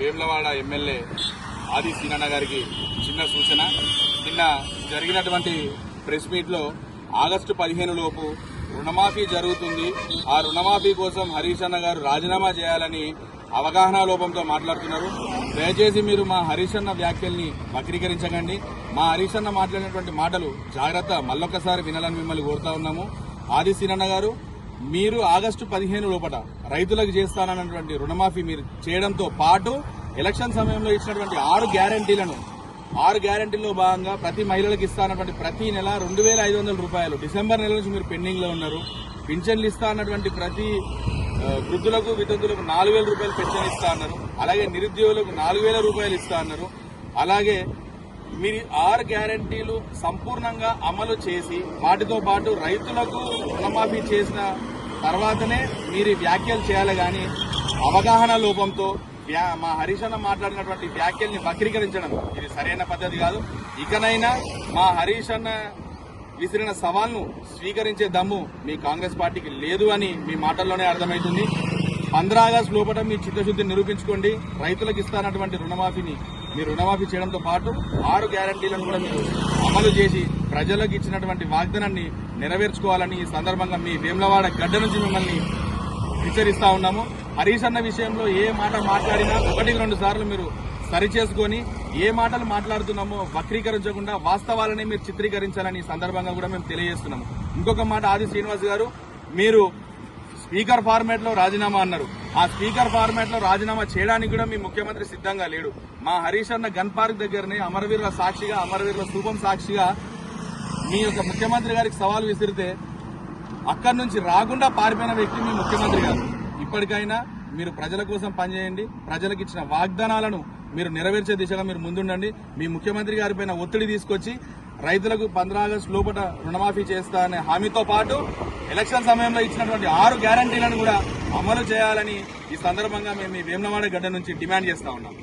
Vemulawada MLA ఆది సీనన్న గారికి చిన్న సూచన. నిన్న జరిగినటువంటి ప్రెస్ మీట్లో ఆగస్టు పదిహేను లోపు రుణమాఫీ జరుగుతుంది. ఆ రుణమాఫీ కోసం హరీష్ అన్న గారు రాజీనామా చేయాలని అవగాహన లోపంతో మాట్లాడుతున్నారు. దయచేసి మీరు మా హరీష్ అన్న వ్యాఖ్యల్ని వక్రీకరించకండి. మా హరీష్ అన్న మాట్లాడినటువంటి మాటలు జాగ్రత్త మళ్ళొక్కసారి వినాలని మిమ్మల్ని కోరుతా ఉన్నాము. ఆది సీనన్న గారు మీరు ఆగస్టు పదిహేను లోపల రైతులకు చేస్తానన్నటువంటి రుణమాఫీ మీరు చేయడంతో పాటు ఎలక్షన్ సమయంలో ఇచ్చినటువంటి ఆరు గ్యారంటీలను ఆరు గ్యారంటీల్లో భాగంగా ప్రతి మహిళలకు ఇస్తానటువంటి ప్రతి నెల రెండు వేల ఐదు వందల రూపాయలు. డిసెంబర్ నెల నుంచి మీరు పెండింగ్లో ఉన్నారు. పింఛన్లు ఇస్తా అన్నటువంటి ప్రతి వృద్ధులకు వితంతులకు నాలుగు వేల రూపాయలు పెన్షన్ ఇస్తా అన్నారు. అలాగే నిరుద్యోగులకు నాలుగు వేల రూపాయలు ఇస్తా అన్నారు. అలాగే మీరు ఆరు గ్యారంటీలు సంపూర్ణంగా అమలు చేసి వాటితో పాటు రైతులకు రుణమాఫీ చేసిన తర్వాతనే మీరు వ్యాఖ్యలు చేయాలి కానీ అవగాహన లోపంతో వ్యా- మా హరీష్ అన్న మాట్లాడినటువంటి వ్యాఖ్యల్ని వక్రీకరించడం ఇది సరైన పద్ధతి కాదు. ఇకనైనా మా హరీష్ అన్న విసిరిన సవాల్ను స్వీకరించే దమ్ము మీ కాంగ్రెస్ పార్టీకి లేదు అని మీ మాటల్లోనే అర్థమవుతుంది. పంద్రా ఆగస్టు లోపల మీ చిత్తశుద్ధిని నిరూపించుకోండి. రైతులకు ఇస్తానటువంటి రుణమాఫీని మీరు రుణమాఫీ చేయడంతో పాటు ఆరు గ్యారంటీలను కూడా మీరు అమలు చేసి ప్రజలకు ఇచ్చినటువంటి వాగ్దానాన్ని నెరవేర్చుకోవాలని ఈ సందర్భంగా మీ వేములవాడ గడ్డ నుంచి మిమ్మల్ని హెచ్చరిస్తా ఉన్నాము. హరీష్ అన్న విషయంలో ఏ మాట మాట్లాడినా ఒకటికి రెండు సార్లు మీరు సరి చేసుకొని ఏ మాటలు మాట్లాడుతున్నామో వక్రీకరించకుండా వాస్తవాలని మీరు చిత్రీకరించాలని ఈ సందర్భంగా కూడా మేము తెలియజేస్తున్నాము. ఇంకొక మాట ఆది శ్రీనివాస్ గారు మీరు స్పీకర్ ఫార్మేట్లో రాజీనామా అన్నారు. ఆ స్పీకర్ ఫార్మేట్లో రాజీనామా చేయడానికి కూడా మీ ముఖ్యమంత్రి సిద్ధంగా లేడు. మా హరీష్ అన్న గన్ పార్క్ దగ్గరనే అమరవీరుల సాక్షిగా అమరవీరుల స్థూపం సాక్షిగా మీ యొక్క ముఖ్యమంత్రి గారికి సవాల్ విసిరితే అక్కడి నుంచి రాకుండా పారిపోయిన వ్యక్తి మీ ముఖ్యమంత్రి గారు. ఇప్పటికైనా మీరు ప్రజల కోసం పనిచేయండి. ప్రజలకు ఇచ్చిన వాగ్దానాలను మీరు నెరవేర్చే దిశగా మీరు ముందుండండి. మీ ముఖ్యమంత్రి గారిపైన ఒత్తిడి తీసుకొచ్చి రైతులకు పంద్రా ఆగస్టు లోపల రుణమాఫీ చేస్తా అనే హామీతో పాటు ఎలక్షన్ సమయంలో ఇచ్చినటువంటి ఆరు గ్యారంటీలను కూడా అమలు చేయాలని ఈ సందర్భంగా మేము ఈ గడ్డ నుంచి డిమాండ్ చేస్తా ఉన్నాం.